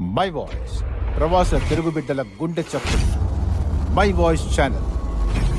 My voice ప్రవాస తెలుగు బిడ్డల గుండె చప్పుడు. My voice channel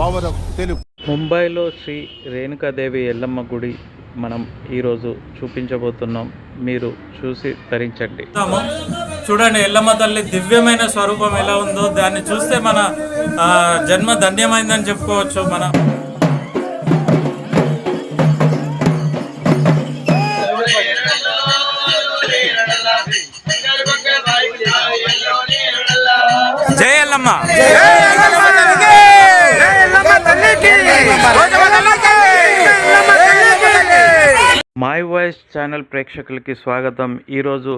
power of Telugu ముంబైలో శ్రీ రేణుకాదేవి ఎల్లమ్మ గుడి మనం ఈరోజు చూపించబోతున్నాం. మీరు చూసి తరించండి. చూద్దాము. చూడండి ఎల్లమ్మ తల్లి దివ్యమైన స్వరూపం ఎలా ఉందో దాన్ని చూస్తే మన జన్మ ధన్యమైందని చెప్పుకోవచ్చు మన ఎల్లమ్మ మై వాయిస్ ఛానల్ ప్రేక్షకులకి స్వాగతం. ఈరోజు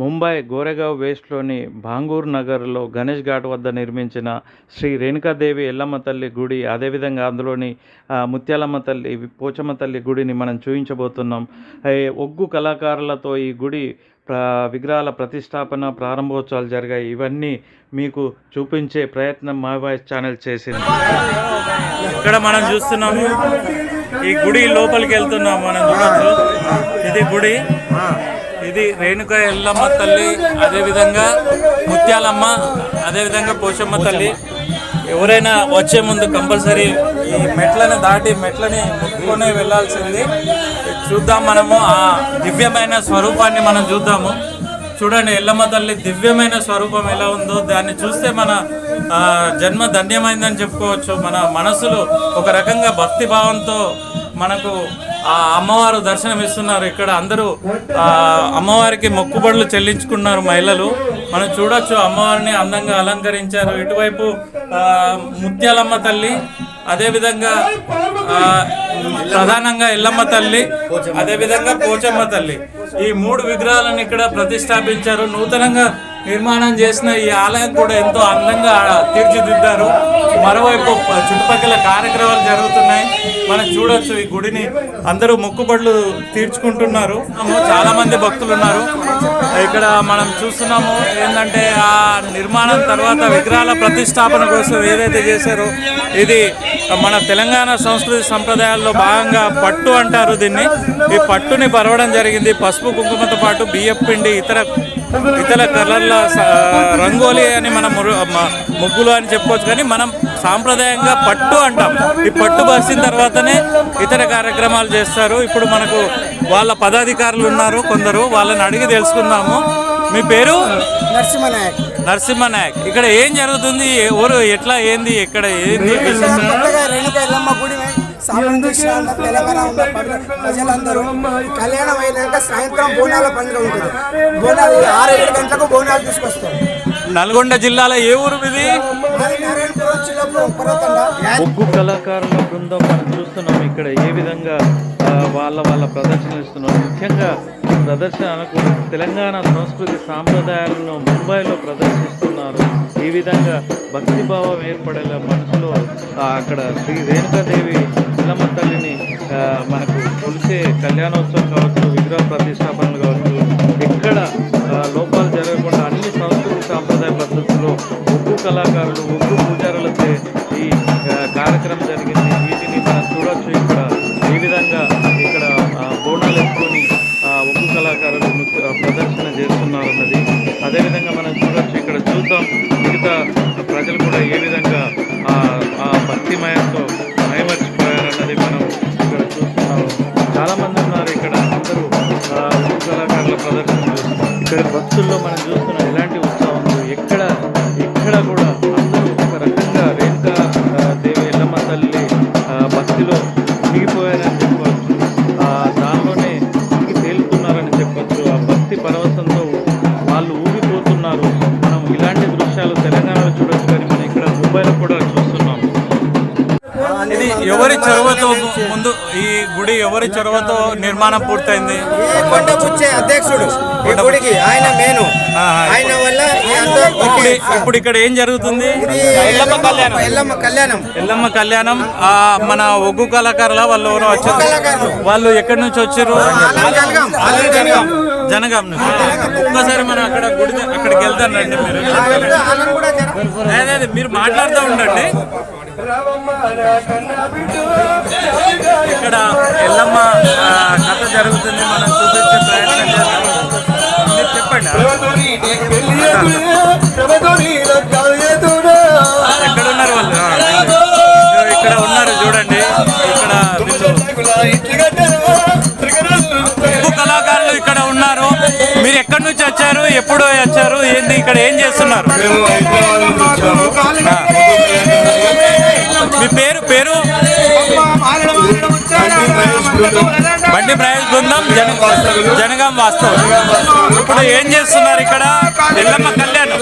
ముంబై గోరెగావ్ వేస్ట్లోని భాంగూర్ నగర్లో గణేష్ ఘాట్ వద్ద నిర్మించిన శ్రీ రేణుకాదేవి ఎల్లమ్మ తల్లి గుడి అదేవిధంగా అందులోని ముత్యాలమ్మ తల్లి పోచమ్మ తల్లి గుడిని మనం చూపించబోతున్నాం ఒగ్గు కళాకారులతో ఈ గుడి విగ్రహాల ప్రతిష్టాపన ప్రారంభోత్సవాలు జరిగాయి. ఇవన్నీ మీకు చూపించే ప్రయత్నం మా వాయిస్ ఛానల్ చేసింది. ఇక్కడ మనం చూస్తున్నాము ఈ గుడి లోపలికి వెళ్తున్నాం మనం ఇది గుడి. ఇది రేణుక ఎల్లమ్మ తల్లి అదేవిధంగా ముత్యాలమ్మ అదేవిధంగా పోషమ్మ తల్లి. ఎవరైనా వచ్చే ముందు కంపల్సరీ ఈ మెట్లను దాటి మెట్లని ముట్టుకునే వెళ్ళాల్సింది. చూద్దాం మనము ఆ దివ్యమైన స్వరూపాన్ని మనం చూద్దాము. చూడండి ఎల్లమ్మ తల్లి దివ్యమైన స్వరూపం ఎలా ఉందో దాన్ని చూస్తే మన జన్మ ధన్యమైందని చెప్పుకోవచ్చు. మన మనసులు ఒక రకంగా భక్తి భావంతో మనకు ఆ అమ్మవారు దర్శనం ఇస్తున్నారు. ఇక్కడ అందరూ ఆ అమ్మవారికి మొక్కుబడులు చెల్లించుకున్నారు మహిళలు. మనం చూడొచ్చు అమ్మవారిని అందంగా అలంకరించారు. ఇటువైపు ముత్యాలమ్మ తల్లి అదేవిధంగా ప్రధానంగా ఎల్లమ్మ తల్లి అదేవిధంగా పోచమ్మ తల్లి. ఈ మూడు విగ్రహాలను ఇక్కడ ప్రతిష్టాపించారు. నూతనంగా నిర్మాణం చేసిన ఈ ఆలయం కూడా ఎంతో అందంగా తీర్చిదిద్దారు. మరోవైపు చుట్టుపక్కల కార్యక్రమాలు జరుగుతున్నాయి. మనం చూడొచ్చు ఈ గుడిని. అందరూ మొక్కుబడులు తీర్చుకుంటున్నారు. చాలా మంది భక్తులు ఉన్నారు. ఇక్కడ మనం చూస్తున్నాము ఏంటంటే ఆ నిర్మాణం తర్వాత విగ్రహాల ప్రతిష్టాపన కోసం ఏదైతే చేశారో ఇది మన తెలంగాణ సంస్కృతి సంప్రదాయాల్లో భాగంగా పట్టు అంటారు దీన్ని. ఈ పట్టుని పరవడం జరిగింది. పసుపు కుంకుమతో పాటు బియ్యం పిండి ఇతర ఇతర కలర్ల రంగోలి అని మనం ముగ్గులు అని చెప్పుకోవచ్చు కానీ మనం సాంప్రదాయంగా పట్టు అంటాం. ఈ పట్టు పరిచిన తర్వాతనే ఇతర కార్యక్రమాలు చేస్తారు. ఇప్పుడు మనకు వాళ్ళ పదాధికారులు ఉన్నారు కొందరు వాళ్ళని అడిగి తెలుసుకుందాము. మీ పేరు? నరసింహనాయక్. నరసింహ నాయక్ ఇక్కడ ఏం జరుగుతుంది? ఎవరు ఎట్లా ఏంది? ఎక్కడ ఏంది? చేసిన తెలంగాణ ప్రజలందరూ కళ్యాణం అయినాక సాయంత్రం బోనాల పండుగ ఉంటుంది. బోనాలు ఆరు ఏడు గంటలకు బోనాలు తీసుకొస్తారు. నల్గొండ జిల్లాలో ఏ ఊరు ఇది ఒగ్గు కళాకారుల బృందం మనం చూస్తున్నాం ఇక్కడ ఏ విధంగా వాళ్ళ వాళ్ళ ప్రదర్శన ఇస్తున్నారు. ముఖ్యంగా ఈ ప్రదర్శనకు తెలంగాణ సంస్కృతి సాంప్రదాయాలను ముంబైలో ప్రదర్శిస్తున్నారు. ఈ విధంగా భక్తిభావం ఏర్పడేలా మనసులో అక్కడ శ్రీ రేణుకాదేవి పిల్లమ్మ తల్లిని మనకు కొలిసే కళ్యాణోత్సవం కావచ్చు విగ్రహ ప్రతిష్టాపనలు కావచ్చు ఎక్కడ లోపాలు జరగకుండా అన్ని సంస్కృతి సాంప్రదాయ పద్ధతుల్లో ఒగ్గు కళాకారులు ఒగ్గు పూజారులతో ఈ కార్యక్రమం జరిగింది. వీటిని మనం చూడొచ్చు ఇక్కడ. విధంగా మనం చూడవచ్చు ఇక్కడ చూద్దాం మిగతా ప్రజలు కూడా ఏ విధంగా ఆ, ఆ భక్తిమయంతో మయమర్చిపోయారన్నది మనం ఇక్కడ చూస్తున్నాము. చాలా మంది ఉన్నారు ఇక్కడ అందరూ ఆ, కళాకారుల ప్రదర్శన చూస్తున్నారు. ఇక్కడ భక్తుల్లో మనం ఊగిపోతున్నారు మనం ఇలాంటి దృశ్యాలు తెలంగాణలో చూడొచ్చు కానీ మనం ఇక్కడ ముంబైలో కూడా చూస్తున్నాం. ఇది ఎవరి చొరవతో ముందు ఈ గుడి ఎవరి చొరవతో నిర్మాణం పూర్తయింది? కొండపుచ్చే అధ్యక్షుడు. ఈ గుడికి ఆయన మేను. ఆహా. ఆయన వల్ల ఈ అంతా ఇప్పుడు ఇప్పుడు ఇక్కడ ఏం జరుగుతుంది? ఎల్లమ్మ కళ్యాణం. ఎల్లమ్మ కళ్యాణం. ఎల్లమ్మ కళ్యాణం ఆ, మన ఒగ్గు కళాకారుల వాళ్ళు ఎవరో వచ్చారు కళాకారులు. వాళ్ళు ఎక్కడి నుంచి వచ్చారు? జనగాం. నుంచి. ఒక్కసారి మనం అక్కడ గుడి అక్కడికి వెళ్తాను రండి మీరు. అదే అదే మీరు మాట్లాడుతూ ఉండండి. ఇక్కడ ఎల్లమ్మ కథ జరుగుతుంది. మనం చూపించే ప్రయత్నం చేస్తాం చెప్పండి. మీరు ఎక్కడి నుంచి వచ్చారు? ఎప్పుడు వచ్చారు? ఏంటి ఇక్కడ ఏం చేస్తున్నారు. మీ పేరు పేరు? బండి ప్రయాస్ బృందం జన జనగాం వాస్తవం. ఇప్పుడు ఏం చేస్తున్నారు ఇక్కడ? ఎల్లమ్మ కళ్యాణం.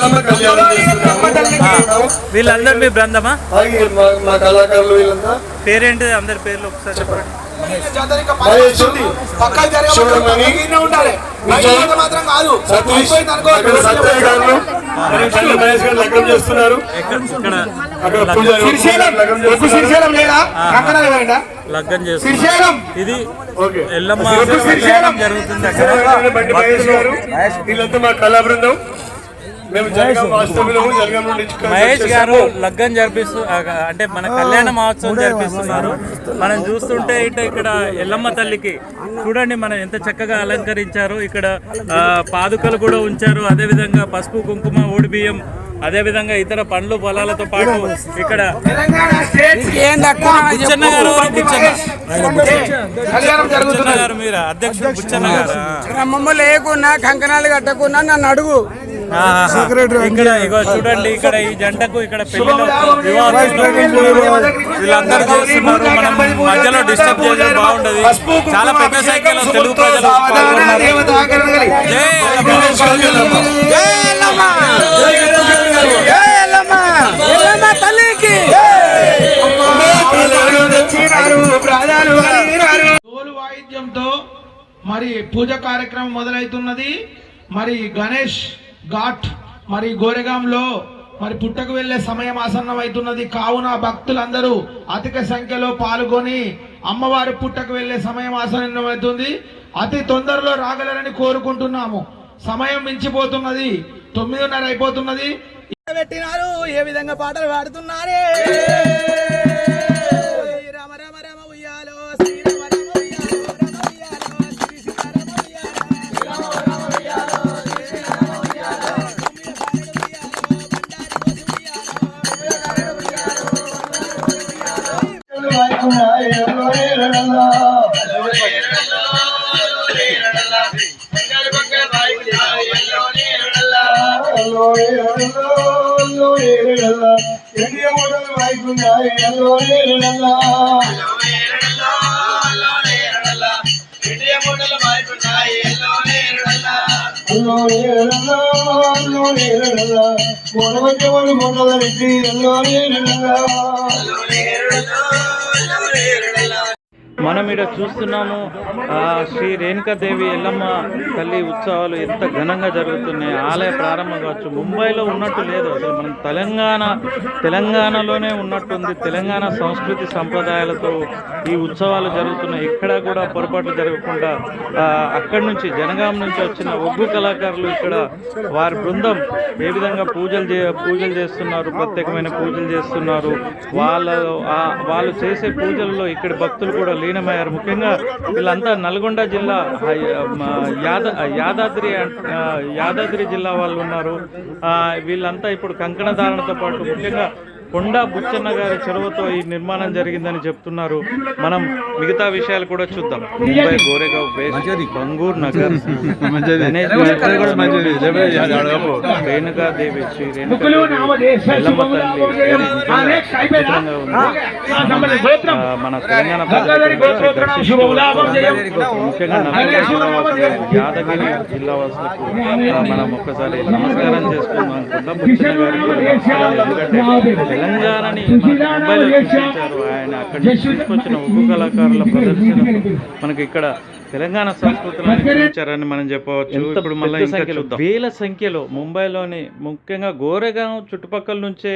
వీళ్ళందరూ మీ బృందమా? మా కళాకారులు వీళ్ళంతా. పేరేంటి అందరి పేర్లు ఒకసారి చెప్పండి. మాత్రం కాదు సతీష్ గారు మహేష్ గారు లగ్నం చేస్తున్నారు. అక్కడ పూజారి లేదా? లగ్గం ఇది ఎల్లమ్మ జరుగుతుంది అక్కడ. వీళ్ళంతా మా కళా బృందం. మహేష్. గారు లగ్గం జరిపిస్తూ అంటే మన కళ్యాణ మహోత్సవం జరిపిస్తున్నారు. మనం చూస్తుంటే ఇటు ఇక్కడ ఎల్లమ్మ తల్లికి చూడండి మనం ఎంత చక్కగా అలంకరించారు. ఇక్కడ ఆ, పాదుకలు కూడా ఉంచారు. అదే విధంగా పసుపు కుంకుమ ఓడి బియ్యం అదే విధంగా ఇతర పండ్లు పొలాలతో పాటు ఇక్కడ బుచ్చన్న గారు బుచ్చన్న మీరు అధ్యక్షుడు బుచ్చన్న గారు? క్రమము లేకున్నా కంకణాలు కట్టకున్నా నన్ను అడుగు. ఇక్కడ ఇగో చూడండి ఇక్కడ ఈ జంటకు ఇక్కడ పెళ్ళిలో వీళ్ళందరూ చేస్తున్నారు. మనం మధ్యలో డిస్టర్బ్ బాగుండదు. చాలా పెద్ద సంఖ్యలో తెలుగు ప్రజలు పాల్గొన్నారు. జై ఎల్లమ్మ. తల్లికి. డోలు వాయిద్యంతో మరి పూజ కార్యక్రమం మొదలవుతున్నది. మరి గణేష్ ఘాట్ మరి గోరెగాంలో మరి పుట్టకు వెళ్ళే సమయం ఆసన్నం అవుతున్నది కావున భక్తులందరూ అధిక సంఖ్యలో పాల్గొని అమ్మవారి పుట్టకు వెళ్ళే సమయం ఆసన్నం అవుతుంది అతి తొందరలో రాగలరని కోరుకుంటున్నాము. సమయం మించిపోతున్నది. తొమ్మిదిన్నర అయిపోతున్నది. పెట్టినారు. ఏ విధంగా పాటలు పాడుతున్నారే? போன வைக்கவன் போனவருக்கு எல்லோரையும் நல்லா మనం ఇక్కడ చూస్తున్నాము ఆ, శ్రీ రేణుకాదేవి ఎల్లమ్మ తల్లి ఉత్సవాలు ఎంత ఘనంగా జరుగుతున్నాయి. ఆలయ ప్రారంభం కావచ్చు ముంబైలో ఉన్నట్టు లేదు. అసలు మనం తెలంగాణ తెలంగాణలోనే ఉన్నట్టుంది. తెలంగాణ సంస్కృతి సంప్రదాయాలతో ఈ ఉత్సవాలు జరుగుతున్నాయి. ఎక్కడ కూడా పొరపాట్లు జరగకుండా అక్కడి నుంచి జనగాం నుంచి వచ్చిన ఒగ్గు కళాకారులు ఇక్కడ వారి బృందం ఏ విధంగా పూజలు చే పూజలు చేస్తున్నారు ప్రత్యేకమైన పూజలు చేస్తున్నారు. వాళ్ళ వాళ్ళు చేసే పూజల్లో ఇక్కడ భక్తులు కూడా లీనమయ్యారు ముఖ్యంగా వీళ్ళంతా నల్గొండ జిల్లా యాద యాదాద్రి ఆ, యాదాద్రి జిల్లా వాళ్ళు ఉన్నారు. ఆ, వీళ్ళంతా ఇప్పుడు కంకణ ధారణతో పాటు ముఖ్యంగా కొండా బుచ్చన్న గారి చొరవతో ఈ నిర్మాణం జరిగిందని చెప్తున్నారు. మనం మిగతా విషయాలు కూడా చూద్దాం. ముంబై గోరేగావ్ బేస్ బంగూర్ నగర్ గణేష్ రేణుకా దేవి శ్రీ మన తెలంగాణ ముఖ్యంగా యాదగిరి జిల్లా వాసులకు మనం ఒక్కసారి నమస్కారం చేసుకుందాం. నమస్కారం. ఎందుకంటే తెలంగాణని ముంబైలో చూపించారు. ఆయన అక్కడి తీసుకొచ్చిన కళాకారుల ప్రదర్శన మనకి ఇక్కడ తెలంగాణ సంస్కృతిని మనం చెప్పవచ్చు. ఇప్పుడు మళ్ళీ ఇంకా చూద్దాం. వేల సంఖ్యలో ముంబైలోని ముఖ్యంగా గోరెగాం చుట్టుపక్కల నుంచే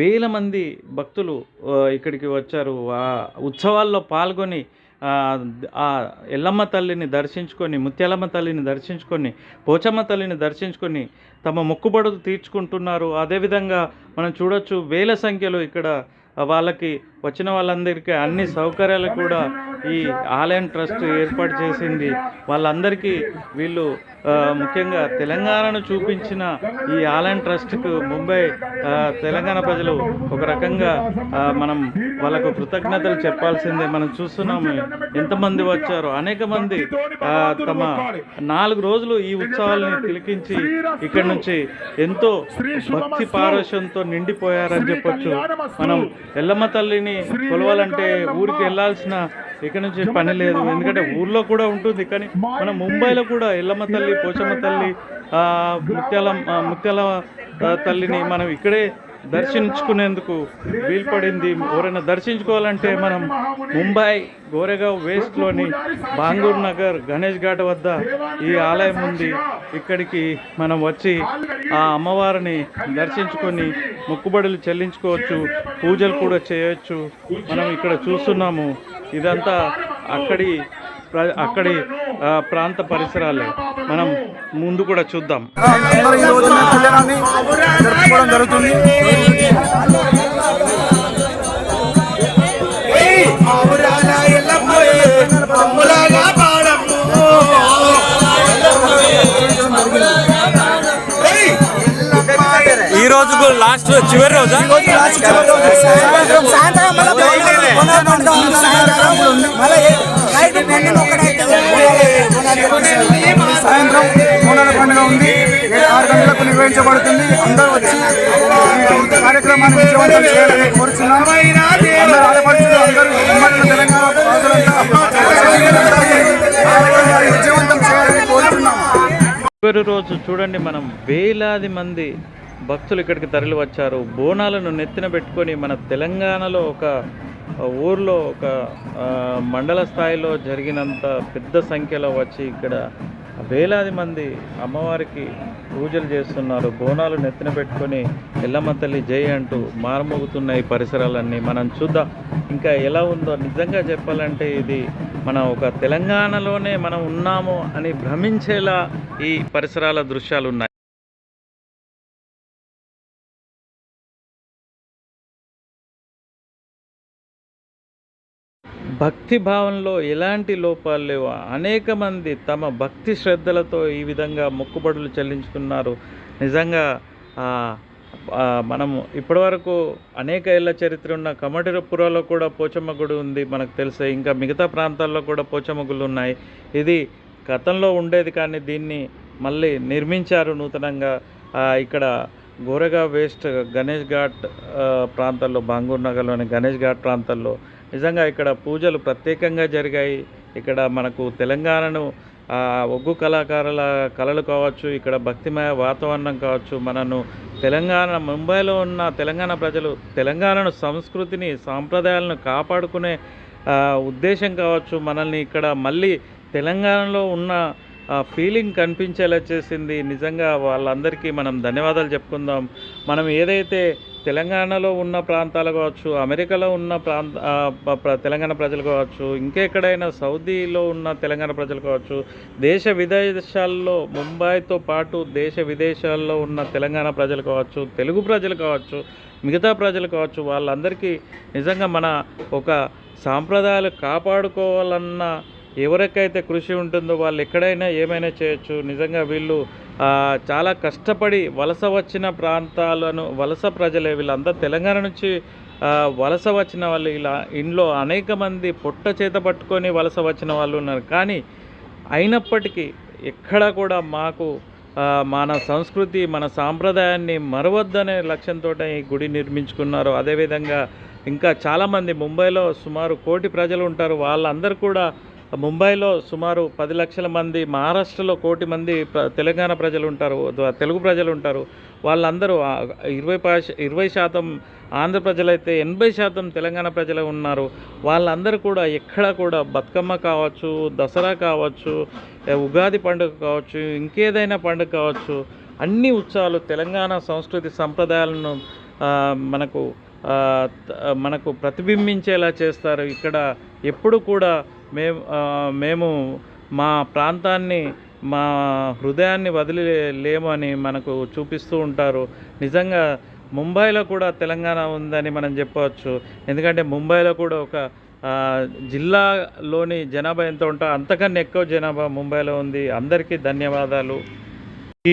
వేల మంది భక్తులు ఇక్కడికి వచ్చారు. ఆ ఉత్సవాల్లో పాల్గొని ఆ, ఎల్లమ్మ తల్లిని దర్శించుకొని ముత్యాలమ్మ తల్లిని దర్శించుకొని పోచమ్మ తల్లిని దర్శించుకొని తమ మొక్కుబడులు తీర్చుకుంటున్నారు. అదేవిధంగా మనం చూడొచ్చు వేల సంఖ్యలో ఇక్కడ వాళ్ళకి వచ్చిన వాళ్ళందరికీ అన్ని సౌకర్యాలు కూడా ఈ ఆలయం ట్రస్ట్ ఏర్పాటు చేసింది. వాళ్ళందరికీ వీళ్ళు ముఖ్యంగా తెలంగాణను చూపించిన ఈ ఆలయం ట్రస్ట్కు ముంబై తెలంగాణ ప్రజలు ఒక రకంగా మనం వాళ్ళకు కృతజ్ఞతలు చెప్పాల్సిందే. మనం చూస్తున్నాము ఎంతమంది వచ్చారో. అనేక మంది తమ నాలుగు రోజులు ఈ ఉత్సవాలని తిలకించి ఇక్కడి నుంచి ఎంతో భక్తి పారవశ్యంతో నిండిపోయారని చెప్పొచ్చు. మనం ఎల్లమ్మ తల్లిని కొలవాలంటే ఊరికి వెళ్ళాల్సిన ఇక్కడ నుంచి పని లేదు. ఎందుకంటే ఊర్లో కూడా ఉంటుంది కానీ మనం ముంబైలో కూడా ఎల్లమ్మ తల్లి పోచమ్మ తల్లి ముత్యాల ముత్యాల తల్లిని మనం ఇక్కడే దర్శించుకునేందుకు వీల్పడింది. ఎవరైనా దర్శించుకోవాలంటే మనం ముంబై గోరేగావ్ వేస్ట్లోని బాంగూర్ నగర్ గణేష్ ఘాట్ వద్ద ఈ ఆలయం ఉంది. ఇక్కడికి మనం వచ్చి ఆ అమ్మవారిని దర్శించుకొని మొక్కుబడులు చెల్లించుకోవచ్చు పూజలు కూడా చేయొచ్చు. మనం ఇక్కడ చూస్తున్నాము ఇదంతా అక్కడి ప్ర- అక్కడి ఆ, ప్రాంత పరిసరాలే. మనం ముందు కూడా చూద్దాం. జరుగుతుంది ఈ రోజు లాస్ట్ చివరి రోజా? సాయంత్రం ఉంది. ఆరు గంటలకు నిర్వహించబడుతుంది. అందరూ వచ్చి కార్యక్రమాన్ని విజయవంతం చేయాలని కోరుతున్నాం అందరూ ఆడపడుచులు అందరూ ఉమ్మడి తెలంగాణ విజయవంతం చేయాలని కోరుతున్నాం చివరి రోజు చూడండి మనం వేలాది మంది భక్తులు ఇక్కడికి తరలి వచ్చారు. బోనాలను నెత్తిన పెట్టుకొని మన తెలంగాణలో ఒక ఊర్లో ఒక మండల స్థాయిలో జరిగినంత పెద్ద సంఖ్యలో వచ్చి ఇక్కడ వేలాది మంది అమ్మవారికి పూజలు చేస్తున్నారు. బోనాలు నెత్తిన పెట్టుకొని ఎల్లమ్మ తల్లి జై అంటూ మారుమోగుతున్న ఈ పరిసరాలన్నీ మనం చూద్దాం. ఇంకా ఎలా ఉందో నిజంగా చెప్పాలంటే ఇది మన ఒక తెలంగాణలోనే మనం ఉన్నాము అని భ్రమించేలా ఈ పరిసరాల దృశ్యాలు ఉన్నాయి. భక్తి భావంలో ఎలాంటి లోపాలు లేవు? అనేక మంది తమ భక్తి శ్రద్ధలతో ఈ విధంగా మొక్కుబడులు చెల్లించుకున్నారు. నిజంగా మనం మనము ఇప్పటివరకు అనేక ఏళ్ళ చరిత్ర ఉన్న కమటిరపురాలో కూడా పోచమ్మ గుడి ఉంది మనకు తెలిసే. ఇంకా మిగతా ప్రాంతాల్లో కూడా పోచమ్మ గుళ్ళు ఉన్నాయి. ఇది గతంలో ఉండేది కానీ దీన్ని మళ్ళీ నిర్మించారు నూతనంగా. ఇక్కడ గోరగా వేస్ట్ గణేష్ ఘాట్ ప్రాంతాల్లో బాంగూర్ నగర్లోని గణేష్ ఘాట్ ప్రాంతాల్లో నిజంగా ఇక్కడ పూజలు ప్రత్యేకంగా జరిగాయి. ఇక్కడ మనకు తెలంగాణను ఒగ్గు కళాకారుల కళలు కావచ్చు ఇక్కడ భక్తిమయ వాతావరణం కావచ్చు మనను తెలంగాణ ముంబైలో ఉన్న తెలంగాణ ప్రజలు తెలంగాణను సంస్కృతిని సాంప్రదాయాలను కాపాడుకునే ఉద్దేశం కావచ్చు. మనల్ని ఇక్కడ మళ్ళీ తెలంగాణలో ఉన్న ఫీలింగ్ కనిపించేలా చేసింది. నిజంగా వాళ్ళందరికీ మనం ధన్యవాదాలు చెప్పుకుందాం. మనం ఏదైతే తెలంగాణలో ఉన్న ప్రాంతాలు కావచ్చు అమెరికాలో ఉన్న ప్రాంత తెలంగాణ ప్రజలు కావచ్చు ఇంకెక్కడైనా సౌదీలో ఉన్న తెలంగాణ ప్రజలు కావచ్చు దేశ విదేశాల్లో ముంబైతో పాటు దేశ విదేశాల్లో ఉన్న తెలంగాణ ప్రజలు కావచ్చు తెలుగు ప్రజలు కావచ్చు మిగతా ప్రజలు కావచ్చు వాళ్ళందరికీ నిజంగా మన ఒక సాంప్రదాయాలు కాపాడుకోవాలన్న ఎవరికైతే కృషి ఉంటుందో వాళ్ళు ఎక్కడైనా ఏమైనా చేయొచ్చు. నిజంగా వీళ్ళు చాలా కష్టపడి వలస వచ్చిన ప్రాంతాలను వలస ప్రజలే వీళ్ళంతా తెలంగాణ నుంచి వలస వచ్చిన వాళ్ళు ఇలా ఇంట్లో అనేక మంది పొట్ట చేత పట్టుకొని వలస వచ్చిన వాళ్ళు ఉన్నారు. కానీ అయినప్పటికీ ఎక్కడా కూడా మాకు మన సంస్కృతి మన సాంప్రదాయాన్ని మరవద్దనే లక్ష్యంతో ఈ గుడి నిర్మించుకున్నారు. అదేవిధంగా ఇంకా చాలామంది ముంబైలో సుమారు కోటి ప్రజలు ఉంటారు. వాళ్ళందరూ కూడా ముంబైలో సుమారు పది లక్షల మంది మహారాష్ట్రలో కోటి మంది ప్ర- తెలంగాణ ప్రజలు ఉంటారు తెలుగు ప్రజలు ఉంటారు వాళ్ళందరూ ఇరవై పాశ ఇరవై శాతం ఆంధ్ర ప్రజలైతే ఎనభై శాతం తెలంగాణ ప్రజలు ఉన్నారు. వాళ్ళందరూ కూడా ఎక్కడ కూడా బతుకమ్మ కావచ్చు దసరా కావచ్చు ఉగాది పండుగ కావచ్చు ఇంకేదైనా పండుగ కావచ్చు అన్ని ఉత్సవాలు తెలంగాణ సంస్కృతి సంప్రదాయాలను మనకు మనకు ప్రతిబింబించేలా చేస్తారు. ఇక్కడ ఎప్పుడు కూడా మేము మేము మా ప్రాంతాన్ని మా హృదయాన్ని వదిలి అని మనకు చూపిస్తూ ఉంటారు. నిజంగా ముంబైలో కూడా తెలంగాణ ఉందని మనం చెప్పవచ్చు. ఎందుకంటే ముంబైలో కూడా ఒక జిల్లాలోని జనాభా ఎంత ఉంటా అంతకన్నా ఎక్కువ జనాభా ముంబైలో ఉంది. అందరికీ ధన్యవాదాలు.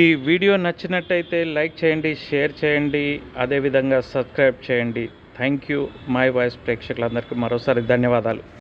ఈ వీడియో నచ్చినట్టయితే లైక్ చేయండి షేర్ చేయండి అదేవిధంగా సబ్స్క్రైబ్ చేయండి. Thank you. మై వాయిస్ ప్రేక్షకులందరికీ మరోసారి ధన్యవాదాలు.